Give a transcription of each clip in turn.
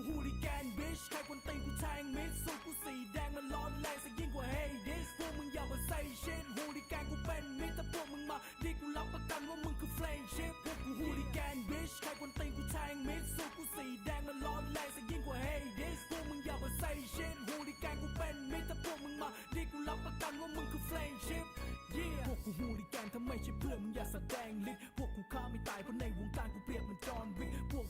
bitch ใครคนตีกูแทงมิดสูกูสีแดงมันร้อนแรงซะยิ่งกว่า hey this พวกมึงอย่ามา say shit ฮูลิแกนกูเป็นมิตรถ้าพวกมึงมาดีกูรับประกันว่ามึงคือ flame shit พวกกูฮูลิแกน bitch ใครคนตีกูแทงมิดสูกูสีแดงมันร้อนแรงซะยิ่งกว่า hey this พวกมึงอย่ามา say shit ฮูลิแกนกูเป็นมิตรถ้าพวกมึงมาดีกูรับประกันว่ามึงคือ flame shit yeah พวกกูฮูลิแกนถ้าไม่ใช่เพื่อนมึงอย่าแสดงฤทธิ์พวกกูฆ่าไม่ตายเพราะในวงการกูเปรียบเหมือนจอห์นวิกพวก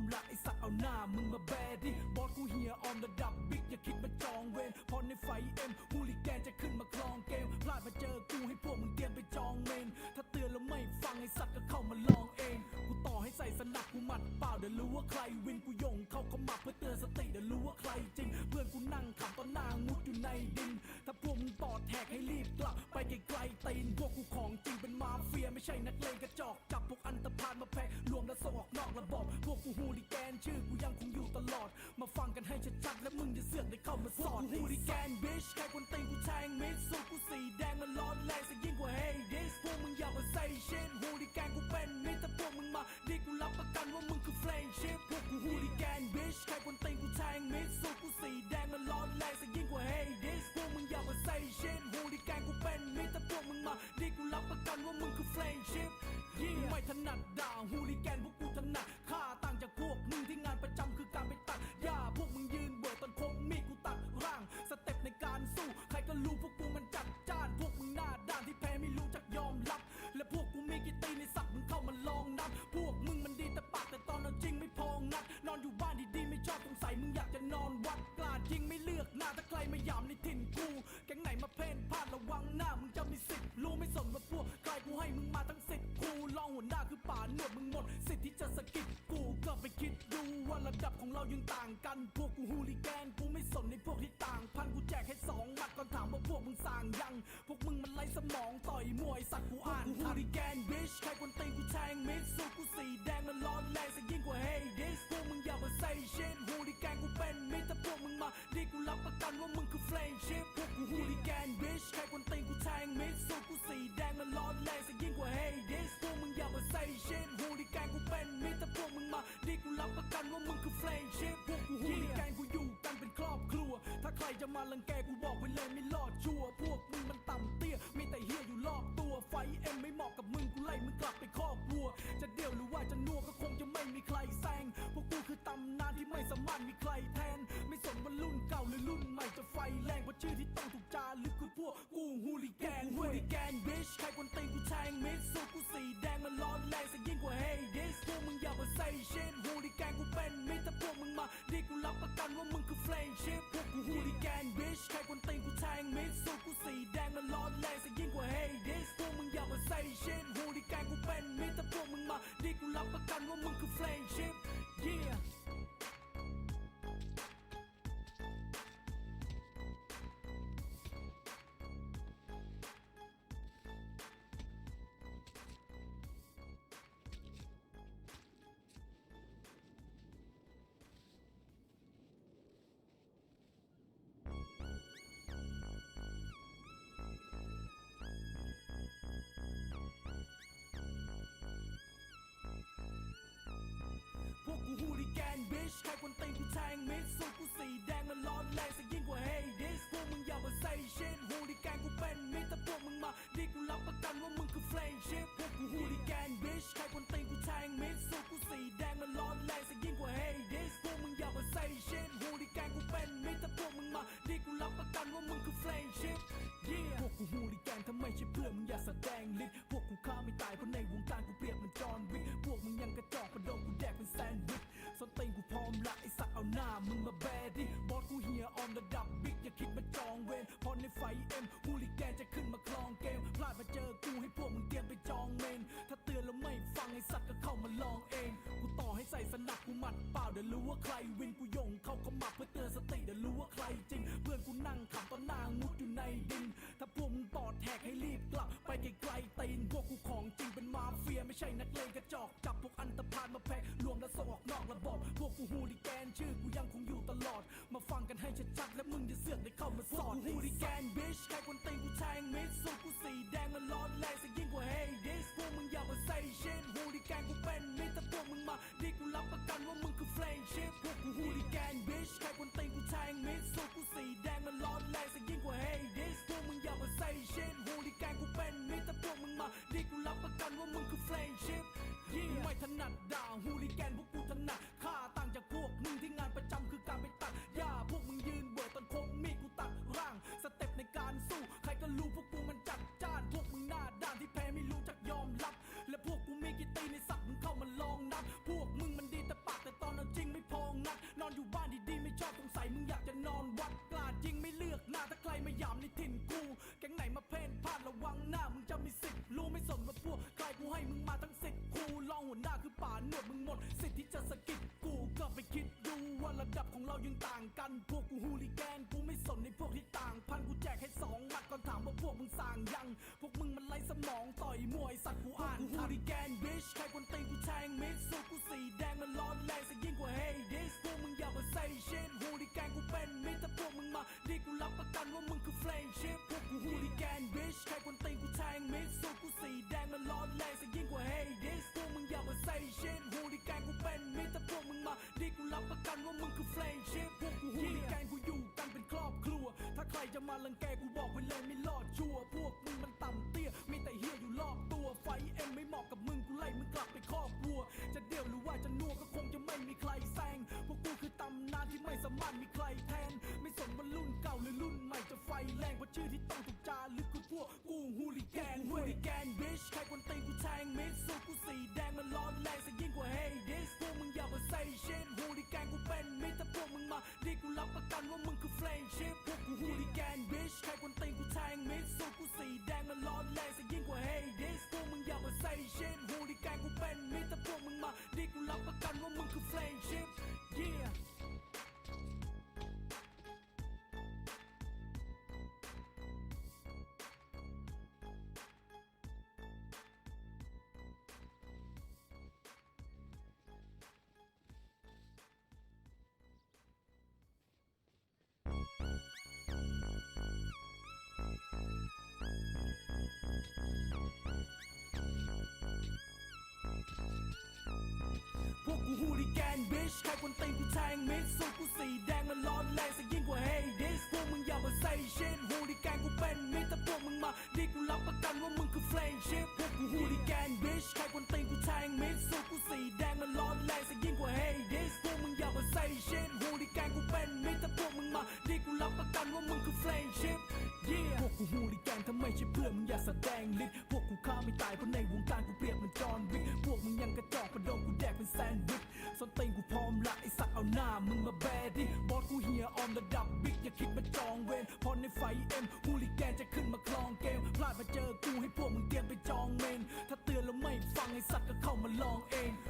มละไอสัตว์เอาหน้ามึงมาแบดิ บอสกูเฮียออมระดับบิ๊กอย่าคิดมาจองเวรพอในไฟเอ็มฮูลิแกนจะขึ้นมาคลองเกมพลาดมาเจอกูให้พวกมึงเตรียมไปจองเมน ถ้าเตือนแล้วไม่ฟังไอสัตว์ก็เข้ามาลองเอง กูต่อให้ใส่สนับกูหมัดเปล่าเดี๋ยวรู้ว่าใครวินกูยงเข้าขมับเพื่อเตือนสติเดี๋ยวรู้ว่าใครจริง เพื่อนกูนั่งขำตอนหน้ามุดอยู่ในดิน ถ้าพวกมึงปอดแทกให้รีบกลับไปไกลๆตีนพวกกูของจริงเป็นมาเฟียไม่ใช่นักเลงกระจอกจับพวกอันตพานมาแพ้รวมและ ஓடிக்க นชื่อกูยังคงอยู่ตลอด มาฟังกันให้ชัดๆและมึงจะเสือกได้เข้ามาสอดฮูลิแกนบิชใครคนตีกูแทงมิดสูกูสีแดงมันร้อนแรงซะยิ่งกว่า hey this พวกมึงอย่ามา say shit ฮูลิแกนกูเป็นมิตรถ้าพวกมึงมาดีกูรับประกันว่ามึงคือ flame shit พวกกูฮูลิแกนบิชใครคนตีกูแทงมิดสูกูสีแดงมันร้อนแรงซะยิ่งกว่า hey this พวกมึงอย่ามา say shit ฮูลิแกนกูเป็นมิตรถ้าพวกมึงมาดีกูรับประกันว่ามึงคือ flame shit yeah ไม่ถนัดด่าฮูลิแกนพวกกูถนัดฆ่าต่างจากพวกมึงที่งานประจำคือการไปตัดหญ้าพวกมึงยืนเบื่อตอนคมมีกูตัดร่าง สเต็ปในการสู้ ใครก็รู้พวกกูมันจัด เรายังต่างกัน พวกกูฮูลิแกน กูไม่สนในพวกที่ต่าง พันกูแจกให้สองหมัดก่อนถามว่าพวกมึงสั่งยัง พวกมึงมันไร้สมองต่อยมวยสัตว์กูอ่านกูฮูลิแกนบิชใครคนตีนกูแทงมิดสูกูสีแดงมันร้อนแรงซะยิ่งกว่าเฮดิสพวกมึงอย่ามาใส่ชิตฮูลิแกนกู ลังแกกูบอกไว้เลยไม่ แกนบิชใครคนตีนกูแทงมิดสูกูสีแดงมันร้อนแรงซ หน้ามึงมาแบดิบอสกูเฮียออมระดับบิ๊กอย่าคิดมาจองเวรพอในไฟเอ็มฮูลิแกนจะขึ้นมาคลองเกมพลาดมาเจอกูให้พวกมึงเตรียมไปจองเมนถ้าเตือนล ฟังไอสัตว์ก็เข้ามาลองเอง กูต่อให้ใส่สนับกูหมัดเปล่าเดี๋ยวรู้ว่าใคร วินกูยงเข้าขมับเพื่อเตือนสติเดี๋ยวรู้ว่าใครจริง เพื่อนกูนั่งขำตอนน้ามุดอยู่ในดิน ถ้าพวกมึงปอดแทกให้รีบกลับ ไปไกลๆตีนพวกกูของจริงเป็นมาเฟียไม่ใช่นักเลงกระจอกจับพวกอันตพานมาแพ้รวมและส่งออกนอกระบบพวกกูฮูลิแกนชื่อกูยังคงอยู่ตลอด มาฟังกันให้ชัดๆและมึงจะเสือกได้เข้ามาสอนฮูลิแกนบิชใครคนตีกูแทงมิดสูกูสีแดงมันร้อนแรงซะยิ่งกว่า hey this พวกมึงอย่ามา say shit ฮู องหัวหน้าคือป่าหนวดมึงหมด สิทธิ์ที่จะสะกิดกูก็ไปคิดดูว่าระดับของเรายังต่างกัน พวกกูฮูลิแกนกูไม่สนในพวกที่ต่าง พันกูแจกให้สองหมัดก่อนถามว่าพวกมึงสั่งยัง พวกมึงมันไร้สมองต่อยมวยสัตว์กูอ่านกูฮูลิแกนบิชใครคนตีกูแทงมิดสูกูสีแดงมันร้อนแรงซะยิ่งกว่าเฮดิสพวกมึงอย่ามาใส่ชิดฮูลิแกนกูเป็นมิตรถ้าพวกมึงมาดีกูรับประกันว่ามึงคือเฟลนชิพพวกกูฮูลิแกนบิชใครคนตีกูแทงมิดสูกูสีแดงมันร้อนแรงซะยิ่ง มาลังแกกูบอกไว้เลยไม่รอดชัวร์พวกมึงมันต่ำเตี้ย มีแต่เฮียอยู่รอบตัว ไฟเอ็มไม่เหมาะกับมึงกูไล่มึงกลับไปครอบครัว จะเดี่ยวหรือว่าจะนัวก็คงจะไม่มีใครแซง พวกกูคือตำนานที่ไม่สามารถมีใครแทน ไม่สนว่ารุ่นเก่าหรือรุ่นใหม่จะไฟแรงเพราะชื่อที่ต้องถูกจารึกคือพวกกูฮูลิแกนฮูลิแกนบิชใครคนตีกูแทงมิดสูกูสีแดงมันร้อนแรงซะยิ่งกว่าเฮดิสพวกมึงอย่ามาใส่ชิดฮูลิแกนกูเป็นมิตรถ้าพวกมึงมาดีกูรับประกันว่ามึงคือเฟลนชิพพวกกูฮูลิ ฮูลิแกนบิชใครคนตีนกูแทงมิดสูกูสีแดงมันร้อนแรงซะยิ่งกว่าเฮดิสพวกมึงอย่ามาใส่ชิดฮูลิแกนกูเป็นมิตรถ้าพวกมึงมาดีกูรับประกันว่ามึงคือเฟลนชิพพวกกูฮูลิแกนบิชใครคนตีนกูแทงมิดสูกูสีแดงมันร้อนแรงซะยิ่งกว่าเฮดิสพวกมึงอย่ามาใส่ชิดฮูลิแกนกูเป็นมิตรถ้าพวกมึงมาดีกูรับประกันว่ามึงคือเฟลนชิพ yeah พวกกูฮูลิแกนถ้าไมใช่เพื่อนมึงอย่าแสดงฤทธิ์พวกกูฆ่าไม่ตายเพราะใน ลองเองกูต่อ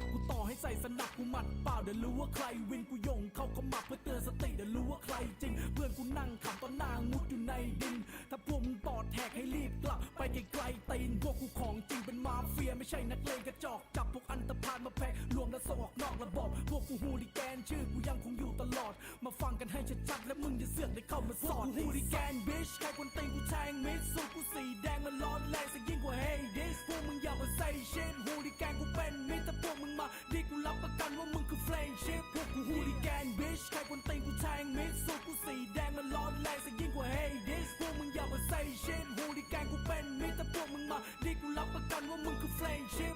ใส่สนับกูหมัดเปล่าเดี๋ยวรู้ว่าใคร วินกูยงเข้าขมับเพื่อเตือนสติเดี๋ยวรู้ว่าใครจริง เพื่อนกูนั่งขำตอนหน้ามุดอยู่ในดิน ถ้าพวกมึงปอดแหกให้รีบกลับ ไปไกลๆตีนพวกกูของจริงเป็นมาเฟียไม่ใช่นักเลงกระจอกจับพวกอันตรพานมาแพะรวมแล้วส่งออกนอกระบบพวกกูฮูลิแกนชื่อกูยังคงอยู่ตลอด มาฟังกันให้ชัดๆและมึงอย่าเสือกได้เข้ามาสอดฮูลิแกนบิชใครคนตีนกูแทงมิดสูกูสีแดงมันร้อนแรงซะยิ่งกว่าเฮดิสพวกมึงอย่ามาใส่เชิดฮูลิแกนกูเป็นมิตรถ้าพวกมึงมาดีกูกูรับประกันว่ามึงคือเฟลนชิพพวกกูฮูลิแกนบิชใครคนตีนกูแทงมิดสูกูสีแดงมันร้อนแรงซะยิ่งกว่าเฮดิสพวกมึงอย่ามาใส่ชิดฮูลิแกนกูเป็นมิตรถ้าพวกมึงมาดีกูรับประกันว่ามึงคือเฟลนชิพ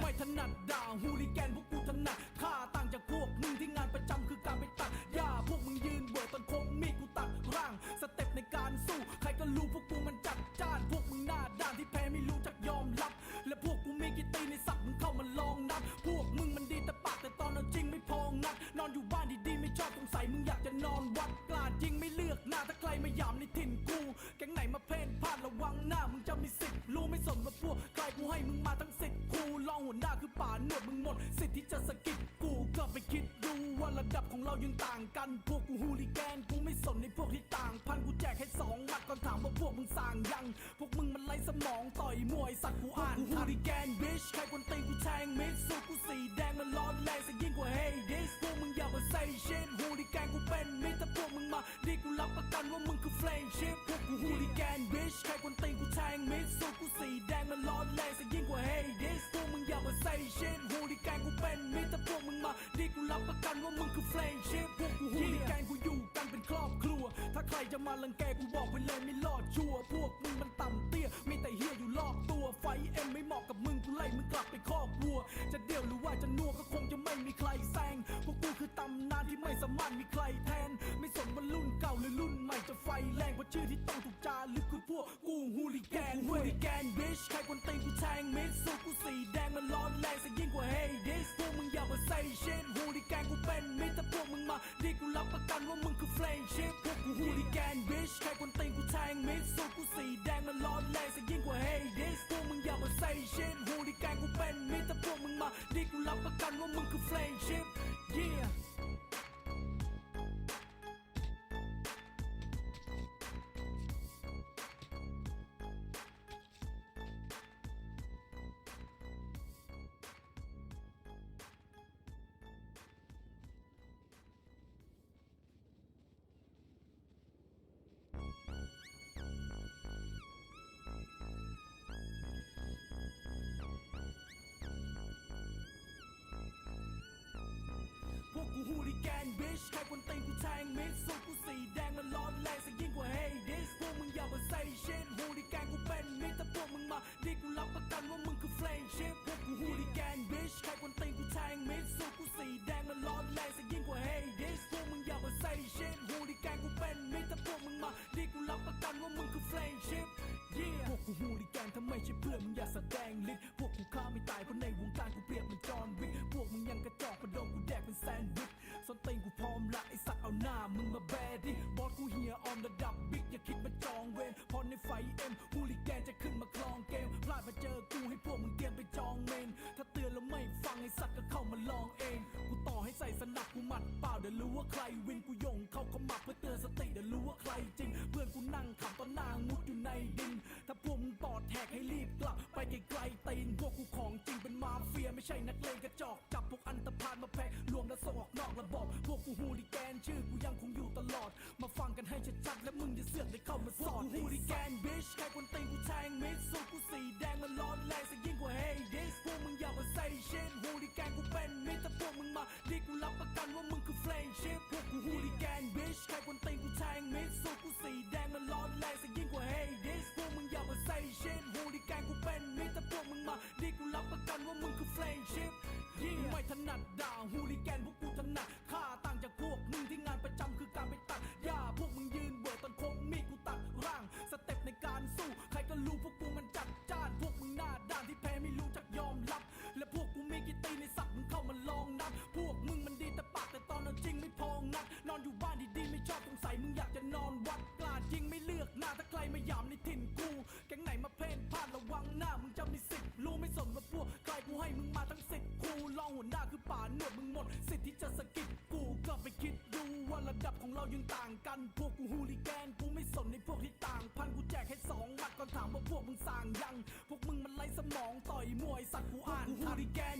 ไม่ถนัดด่าฮูลิแกนพวกกูถนัดฆ่าต่างจากพวกมึงที่งานประจำคือการไปตัดหญ้าพวกมึงยืนเบื่อตอนคงมีดกูตัดร่างสเต็ปในการสู้ใครก็รู้พวกกูมันจัดจ้านพวกมึงหน้าด้านที่แพ้ไม่รู้จักยอมรับ และพวกกูมีกี่ตีในสัตว์มึงเข้ามา งนัก นอนอยู่บ้านดีๆไม่ชอบสงสัยมึงอยากจะนอนวัดกลาดยิงไม่เลือกหน้าถ้าใครมาหยามในถิ่นกูแก๊งไหนมาเพ่นพลาดระวังหน้ามึงจะมีสิทธิ์รู้ไม่สนว่าพวกใครกูให้มึงมาทั้งสิทธิ์กูลองหัวหน้าคือป่าหนวดมึงหมด สิทธิ์ที่จะสะกิดกูก็ไปคิดดูว่า ระดับของเรายังต่างกัน พวกกูฮูลิแกนกูไม่สนในพวกที่ต่าง พันกูแจกให้สองหมัดก่อนถามว่าพวกมึงสั่งยัง พวกมึงมันไร้สมองต่อยมวยสัตว์กูอ่านฮูลิแกนบิชใครคนตีกูแทงมิดสูกูสีแดงมันร้อนแรงซะยิ่งกว่าเฮดิสพวกมึงอย่ามาใส่ชิดฮูลิแกนกูเป็นมิตรถ้าพวกมึงมาดีกูรับประกันว่ามึงคือเฟลนชิพพวกกูฮูลิแกนบิชใครคนตีกูแทงมิดสูกูสีแดงมันร้อนแรงซะยิ่งกว่าเฮดิสพวกมึงอย่ามาใส่ชิดฮูลิแกนกูเป็นมิตรถ้าพวกมึงมาดีกูรับประกันว่ามึงคือเฟลนชิพพวกกูฮูลิแกงกูอยู่กันเป็นครอบครัว ถ้าใครจะมาลังแกกูบอกไปเลยไม่รอดชัวร์พวกมึงมันต่ำเตี้ยมีแต่เฮียอยู่รอบตัวไฟเอ็มไม่ อกกับมึงกูไล่มึงกลับไปคอกวัว จะเดี่ยวหรือว่าจะนัวก็คงจะไม่มีใครแซงพวกกูคือตำนานที่ไม่สามารถมีใครแทน ไม่สนว่ารุ่นเก่าหรือรุ่นใหม่จะไฟแรงเพราะชื่อที่ต้องถูกจาหรือคือพวกกูฮูลิแกนฮูลิแกนบิชใครคนตีกูแทงมิดสู้กูสีแดงมันร้อนแรงซะยิ่งกว่าเฮดิสพวกมึงอย่ามาใส่เชนฮูลิแกนกูเป็นมิดถ้าพวกมึงมาดิกูรับประกันว่ามึงคือเฟรนชิพพวกกูฮูลิแกนบิชใครคนตีกูแทงมิดสูกูสีแดงมันร้อนแรงซะยิ่งกว่าเฮดิสพวกมึงอย่ามาใส่เชนหูลิแกนกูเป็นมีแต่พวกมึงมาดีกูรับประกันว่ามึงคือเฟรนชิพ yeah แท bitch ใครคนตีนกูแทงมิดสูตรกูสีแดงมันร้อนแรงซะยิ่งกว่า hey this พวกมึงอย่ามา say shit ฮูลิแกนกูเป็นมิตรถ้าพวกมึงมาดิกูรับประกันว่ามึงคือ friendship พวกกูฮูลิแกน bitch ใครคนตีนกูแทงมิดสูตรกูสีแดงมันร้อนแรงซะยิ่งกว่า hey this พวกมึงอย่ามา say shit ฮูลิแกนกูเป็นมิตรถ้าพวกมึงมาดิกูรับประกันว่ามึงคือ friendship yeah พวกกูฮูลิแกนถ้าไม่ใช่เพื่อนมึงอย่าแสดงฤทธิ์ ไปไกลๆตีนพวกกูของจริงเป็นมาเฟียไม่ใช่นักเลงกระจอกจับพวกอันตพานมาแพะรวมและส่งออกนอกระบบพวกกูฮูลิแกนชื่อกูยังคงอยู่ตลอด มาฟังกันให้ชัดๆและมึงอย่าเสือกได้เข้ามาสอดฮูลิแกน bitch ใครคนตีนกูแทงมิดสูกูสีแดงมันร้อนแรงซะยิ่งกว่า hey this พวกมึงอย่ามา say shit ฮูลิแกนกูเป็นมิตรถ้าพวกมึงมาดิกูรับประกันว่ามึงคือ friendship พวกกูฮูลิแกน bitch ใครคนตีนกูแทงมิดสูกูสีแดงมันร้อนแรงซะยิ่งกว่า hey this พวกมึง อย่ามา say shit ฮูลิแกนกูเป็นมิตรถ้าพวกมึงมาดิกูรับประกันว่ามึงคือ friendship yeah ไม่ถนัดด่าฮูลิแกนพวกกูถนัดฆ่าต่างจากพวกมึงที่งานประจำคือการไปตัดหญ้าพวกมึงยืนเบื่อตอนโคงมีดกูตัดร่าง สเต็ปในการสู้ใครก็รู้พวกกูมันจัดจ้านพวกมึงหน้าด้านที่แพ้ไม่รู้จักยอมรับ และพวกกูมีกี่ตีในสัตว์มึงเข้ามาลองนับพวกมึงมันดีแต่ปากแต่ตอนเอาจริงไม่พองัดนอนอยู่บ้านดีๆไม่ชอบสงสัยมึงอยากจะนอนวัดกล้าจริงไม่เลือกหน้าถ้าใครมาหยามในถิ่นกู วังหน้ามึงจะมีสิทธิ์รู้ไม่สนว่าพวกใครกูให้มึงมาทั้งสิทธิ์กูลองหัวหน้าคือป่าหนวดมึงหมด สิทธิ์ที่จะสะกิดกูกลับไปคิดดูว่าระดับของเรายังต่างกัน พวกกูฮูลิแกนกูไม่สนในพวกที่ต่าง พันกูแจกให้สองหมัดก่อนถามว่าพวกมึงสั่งยัง พวกมึงมันไรสมองต่อยมวยสัตว์กูอ่านกูฮูลิแกน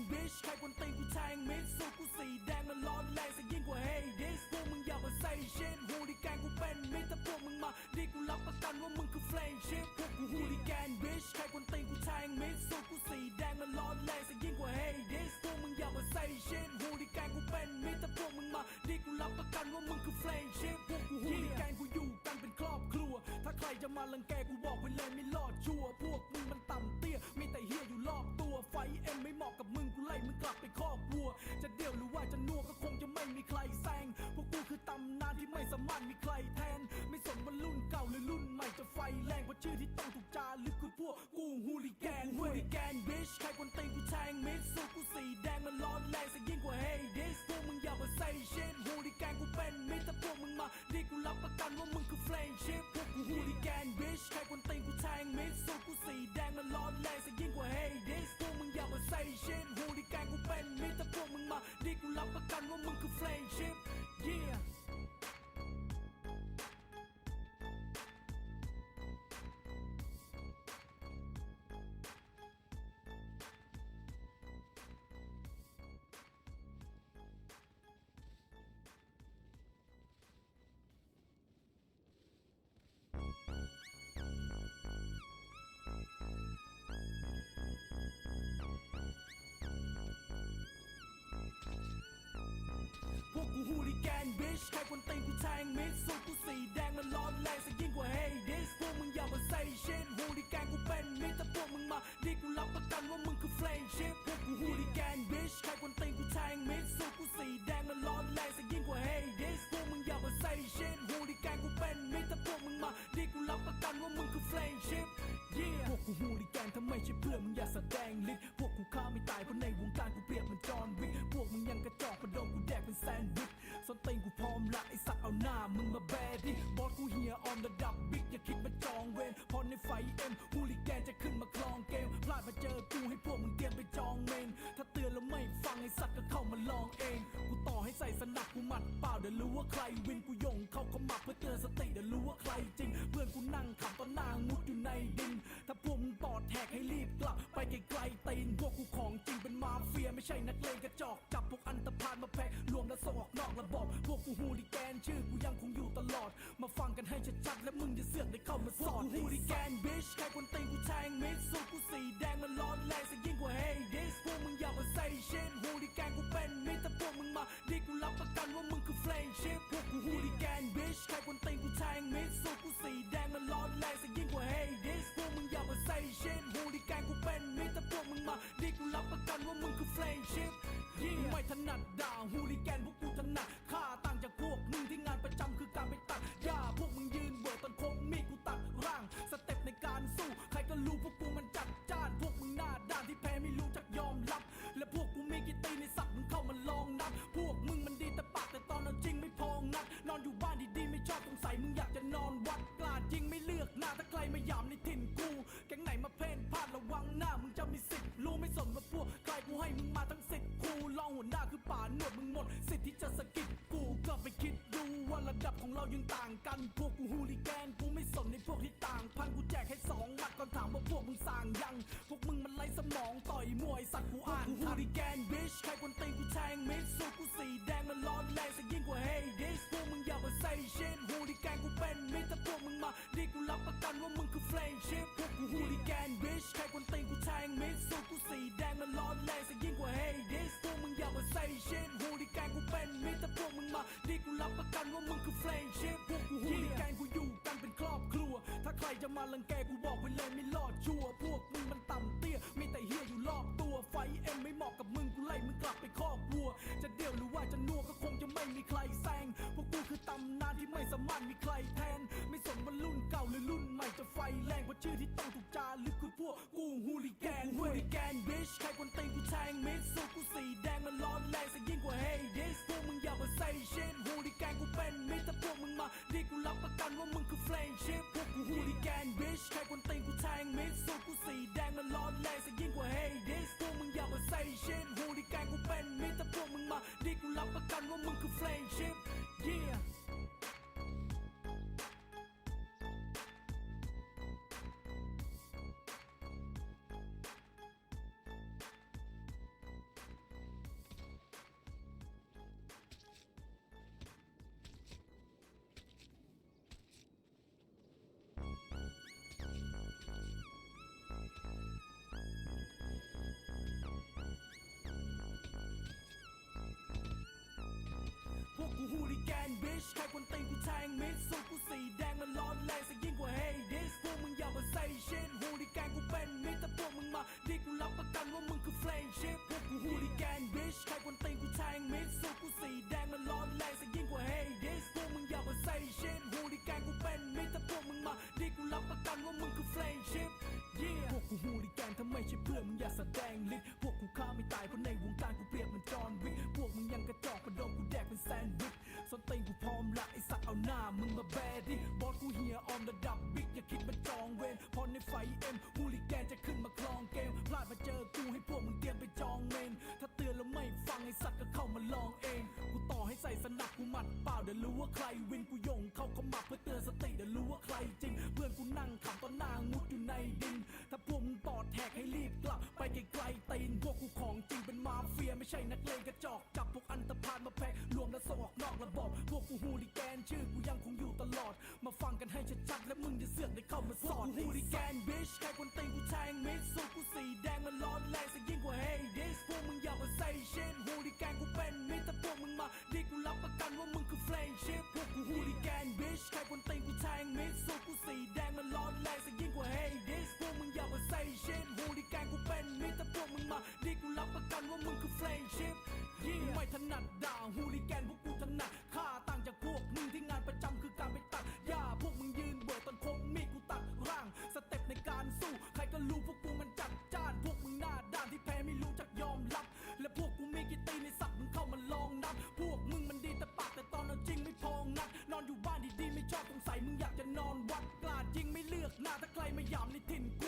จะมาลังแกกูบอกไว้เลยไม่รอดชัวร์พวกมึงมันต่ำเตี้ย มีแต่เฮียอยู่รอบตัว ไฟเอ็มไม่เหมาะกับมึงกูไล่มึงกลับไปครอบวัว จะเดี่ยวหรือว่าจะนัวก็คงจะไม่มีใครแซง พวกกูคือตำนานที่ไม่สามารถมีใครแทน ไม่สนว่ารุ่นเก่าหรือรุ่นใหม่จะไฟแรงเพราะชื่อที่ต้องถูกจารึกคือพวกกูฮูลิแกนฮูลิแกน bitch ใครคนตีนกูแทงมิดสูกูสีแดงมันร้อนแรง กูฮูลิแกนบิชใครคนตีนกูแทงมิดสูตกูสีแดงมันร้อนแรงซะยิ่งกว่าเฮดิสพวกมึงอย่ามา say shit ฮูลิแกนกูเป็นมิดถ้าพวกมึงมาดิกูรับประกันว่ามึงคือเฟรนชิพพวกกูฮูลิแกนบิชใครคนตีนกูแทงมิดสูตกูสีแดง งฤทธิ์พวกกูฆ่าไม่ตายเพราะในวงการกูเปรียบเหมันจอห์นวิกพวกมึงยังกระจอกประโดนกูแดกเป็นแซนด์วิชส้นตีนกูพร้อมละไอสัตว์เอาหน้ามึงมาแบดิบอสกูเฮียออนระดับบิ๊กอย่าคิดมาจองเวรพอในไฟเอ็มฮูลิแกนจะขึ้นมาคลองเกมพลาดมาเจอกูให้พวกมึงเตรียมไปจองเมนถ้าเตือนแล้วไม่ฟังไอสัตว์ก็เข้ามาลองเองกูต่อให้ใส่สนับกูหมัดเปล่าเดี๋ยวรู้ว่าใครวินกูยงเข้าขมับเพื่อเตือนสติเดี๋ยวรู้ว่าใครจริง เพื่อนกูนั่งขำตอนหน้ามุดอยู่ในดิน ถ้าพวกมึงปอดแหกให้รีบกลับไปไกลตนพวกกูของจริงเป็นมาเฟียไม่ใช่นักเลงกระจอกจับพวกอันตรพานมาแพะรวมและส่งออกนอกระบบพวกกูฮูริแกนชื่อกูยังคงอยู่ตลอด มาฟังกันให้ชัดๆและมึงจะเสือกได้เข้ามาสอนฮูริแกนบิชใครคนตีนกูแทงมิดสุกูสีแดงมันร้อนแรงซะยิ่งกว่าเฮดิสพวกมึงอย่ามาใส่เชนฮูริแกนกูเป็นมิดแต่พวกมึงมาดิกูรับประกันว่ามึงคือเฟลนชิพพวกกูฮูริแกนบิชใครคนตีนกูแทงมิดสุกูสีแดงมันร้อนแรงซะยิ่งกว่าเฮดิสพวกมึงอย่ามาใส่เชนฮูริแกนกูเป็นมิ ว่ามึงคือเฟลนชิพไม่ถนัดด่าฮูลิแกนพวกกูถนัดฆ่าต่างจากพวกมึงที่งานประจำคือการไปตัดหญ้าพวกมึงยืนเบิดตอนโคงมีกูตัดร่าง สเต็ปในการสู้ ใครก็รู้พวก สิทธิ์ที่จะสะกิดกูก็ไปคิดดูว่าระดับของเรายังต่างกัน พวกกูฮูลิแกนกูไม่สนในพวกที่ต่าง พันกูแจกให้สองหมัดก่อนถามว่าพวกมึงสั่งยัง พวกมึงมันไร้สมองต่อยมวยสัตว์กูอ่านกูฮูลิแกนบิชใครคนตีกูแทงมิดสูกูสีแดงมันร้อนแรงซะยิ่งกว่าเฮดิสพวกมึงอย่ามาใส่ชิดฮูลิแกนกูเป็นมิตรถ้าพวกมึงมาดีกูรับประกันว่ามึงคือเฟลนชิพพวกกูฮูลิแกนบิ ลังแกกูบอกไว้เลยไม่รอก บิชใครคนตีกูแทงมิดสูกูสีแดงมันร้อนแรงซะยิ่งกว่าเฮดิสพวกมึงอย่ามาใส่ชิดฮูดิแกนกูเป็นมิดแต่พวกมึงมาดีกูรับประกันว่ามึงคือเฟลนชิพพวกกูฮูดิแกนบิชใครคนตีกู วรพอในไฟเอ็มฮูลิแกนจะขึ้นมาคลองเกมพลาดมาเจอกูให้พวกมึงเตรียมไปจองเมนถ้าเตือนแล้วไม่ฟังไอสัตว์ก็เข้ามาลองเอง กูต่อให้ใส่สนับกูหมัดเปล่าเดี๋ยวรู้ว่าใครวินกูยงเข้าขมับเพื่อเตือนสติเดี๋ยวรู้ว่าใครจริง เพื่อนกูนั่งขำตอนนางมุดอยู่ในดิน ถ้าพวกมึงปอดแหกให้รีบกลับ ไปไกลๆตีนพวกกูของจริงเป็นมาเฟียไม่ใช่นักเลงกระจอกจับพวกอันตพานมาแพ็กรวมแล้วส่งออกนอกระบบพวกกูฮูลิแกนชื่อกูยังคงอยู่ตลอด มาฟังกันให้ชัดๆและมึงอย่าเสือกได้เข้ามาสอดฮูลิแกนบิชใครคนตีนกูแทงมิดสูกูสีแดงมันร้อนแรงซะยิ่งกว่าเฮดิสพวกมึงอย่ามาใส่เชิดฮูลิแกนกูเป็นมิตรถ้าพวกมึงมาดีกูรับประกันว่ามึง ยิงไม่เลือกหน้าถ้าใครมาหยามในถิ่นกู